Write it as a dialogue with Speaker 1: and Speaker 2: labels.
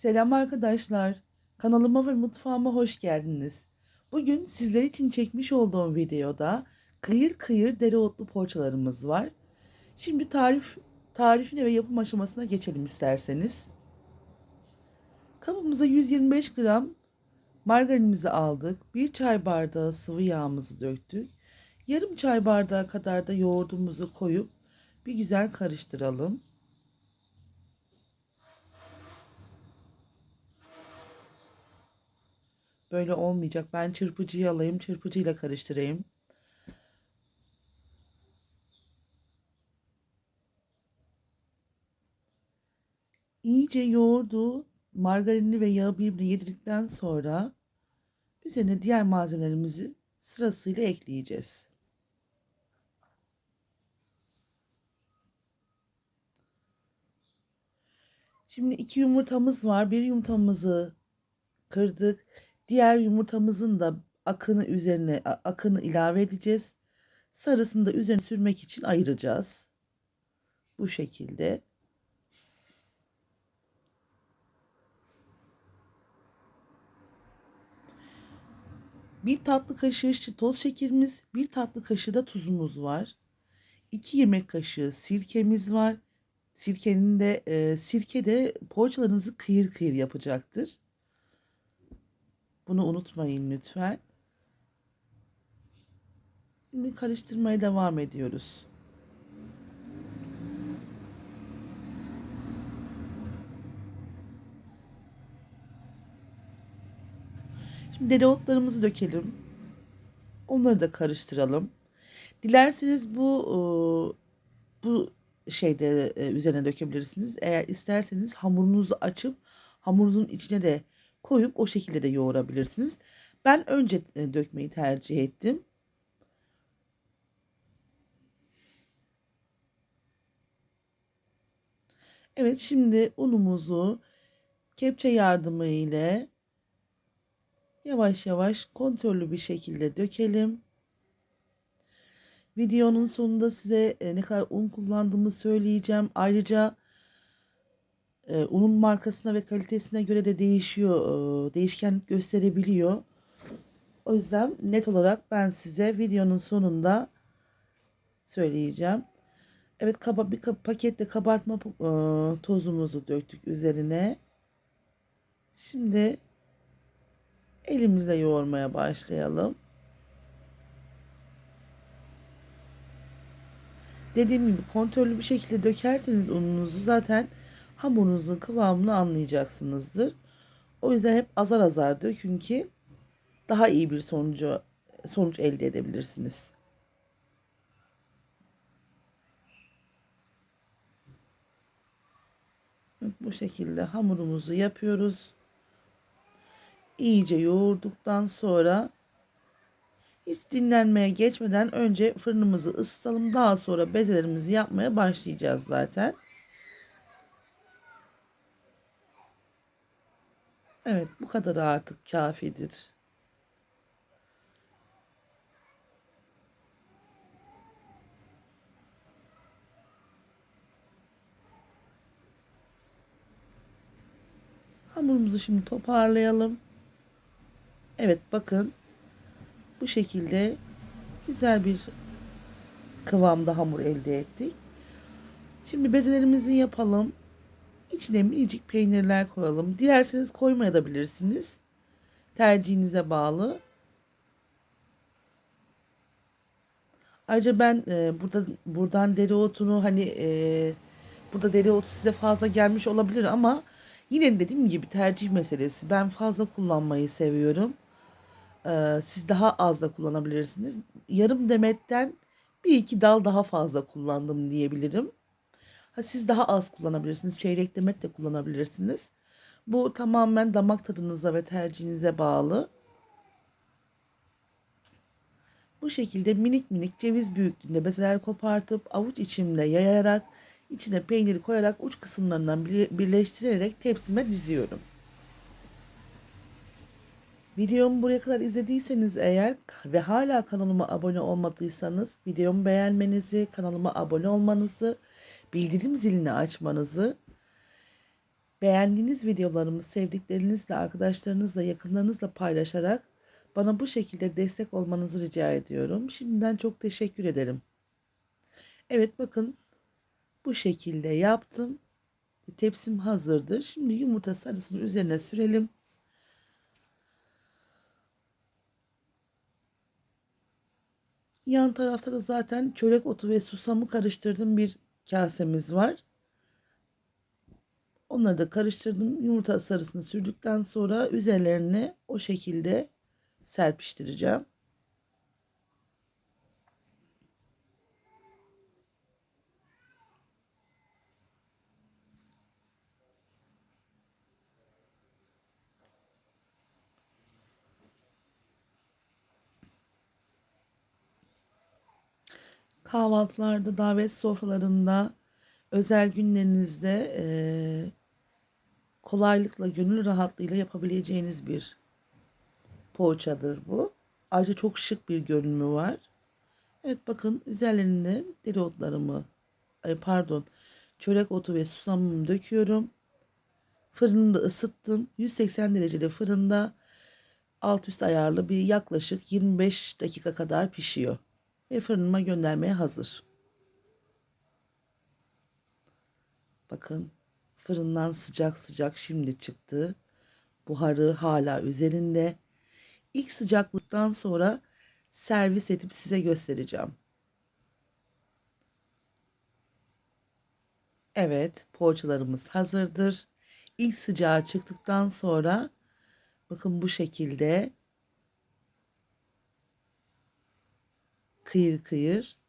Speaker 1: Selam arkadaşlar. Kanalıma ve mutfağıma hoş geldiniz. Bugün sizler için çekmiş olduğum videoda kıyır kıyır dereotlu poğaçalarımız var. Şimdi tarif tarifine ve yapım aşamasına geçelim isterseniz. Kabımıza 125 gram margarinimizi aldık. 1 çay bardağı sıvı yağımızı döktük. Yarım çay bardağı kadar da yoğurdumuzu koyup bir güzel karıştıralım. Böyle olmayacak. Ben çırpıcıyı alayım. Çırpıcıyla karıştırayım. İyice yoğurdu, margarini ve yağı birbirine yedirdikten sonra üzerine diğer malzemelerimizi sırasıyla ekleyeceğiz. Şimdi iki yumurtamız var. Bir yumurtamızı kırdık. Diğer yumurtamızın da akını üzerine akını ilave edeceğiz. Sarısını da üzerine sürmek için ayıracağız. Bu şekilde. Bir tatlı kaşığı toz şekerimiz, bir tatlı kaşığı da tuzumuz var. 2 yemek kaşığı sirkemiz var. Sirkenin de e, sirke de poğaçalarınızı kıyır kıyır yapacaktır. Bunu unutmayın lütfen. Şimdi karıştırmaya devam ediyoruz. Şimdi dereotlarımızı dökelim. Onları da karıştıralım. Dilerseniz bu bu şeyde üzerine dökebilirsiniz. Eğer isterseniz hamurunuzu açıp hamurunuzun içine de koyup o şekilde de yoğurabilirsiniz. Ben önce dökmeyi tercih ettim. Evet şimdi unumuzu kepçe yardımı ile yavaş yavaş kontrollü bir şekilde dökelim. Videonun sonunda size ne kadar un kullandığımı söyleyeceğim. Ayrıca e, unun markasına ve kalitesine göre de değişiyor. E, değişkenlik gösterebiliyor. O yüzden net olarak ben size videonun sonunda söyleyeceğim. Evet kaba bir pakette kabartma e, tozumuzu döktük üzerine. Şimdi elimizle yoğurmaya başlayalım. Dediğim gibi kontrollü bir şekilde dökerseniz ununuzu zaten hamurunuzun kıvamını anlayacaksınızdır. O yüzden hep azar azar dökün ki daha iyi bir sonucu sonuç elde edebilirsiniz. Bu şekilde hamurumuzu yapıyoruz. İyice yoğurduktan sonra hiç dinlenmeye geçmeden önce fırınımızı ısıtalım. Daha sonra bezelerimizi yapmaya başlayacağız zaten. Evet bu kadar artık kafidir. Hamurumuzu şimdi toparlayalım. Evet bakın bu şekilde güzel bir kıvamda hamur elde ettik. Şimdi bezelerimizi yapalım. İçine minicik peynirler koyalım. Dilerseniz koymayabilirsiniz. Tercihinize bağlı. Ayrıca ben e, burada buradan dereotunu hani e, burada dereotu size fazla gelmiş olabilir ama yine dediğim gibi tercih meselesi. Ben fazla kullanmayı seviyorum. E, siz daha az da kullanabilirsiniz. Yarım demetten bir iki dal daha fazla kullandım diyebilirim. Siz daha az kullanabilirsiniz. Çeyrek demet de kullanabilirsiniz. Bu tamamen damak tadınıza ve tercihinize bağlı. Bu şekilde minik minik ceviz büyüklüğünde bezeler kopartıp avuç içimle yayarak içine peyniri koyarak uç kısımlarından birleştirerek tepsime diziyorum. Videomu buraya kadar izlediyseniz eğer ve hala kanalıma abone olmadıysanız videomu beğenmenizi, kanalıma abone olmanızı bildirim zilini açmanızı Beğendiğiniz videolarımı sevdiklerinizle, arkadaşlarınızla, yakınlarınızla paylaşarak bana bu şekilde destek olmanızı rica ediyorum. Şimdiden çok teşekkür ederim. Evet bakın bu şekilde yaptım. Tepsim hazırdır. Şimdi yumurta sarısını üzerine sürelim. Yan tarafta da zaten çörek otu ve susamı karıştırdığım bir kasemiz var. Onları da karıştırdım. Yumurta sarısını sürdükten sonra üzerlerine o şekilde serpiştireceğim. Kahvaltılarda, davet sofralarında, özel günlerinizde eee, kolaylıkla, gönül rahatlığıyla yapabileceğiniz bir poğaçadır bu. Ayrıca çok şık bir görünümü var. Evet bakın üzerlerine dereotlarımı, ay pardon, çörek otu ve susamımı döküyorum. Fırını da ısıttım. 180 derecede fırında alt üst ayarlı bir yaklaşık 25 dakika kadar pişiyor ve fırınıma göndermeye hazır. Bakın fırından sıcak sıcak şimdi çıktı. Buharı hala üzerinde. İlk sıcaklıktan sonra servis edip size göstereceğim. Evet, poğaçalarımız hazırdır. İlk sıcağı çıktıktan sonra bakın bu şekilde kıyır kıyır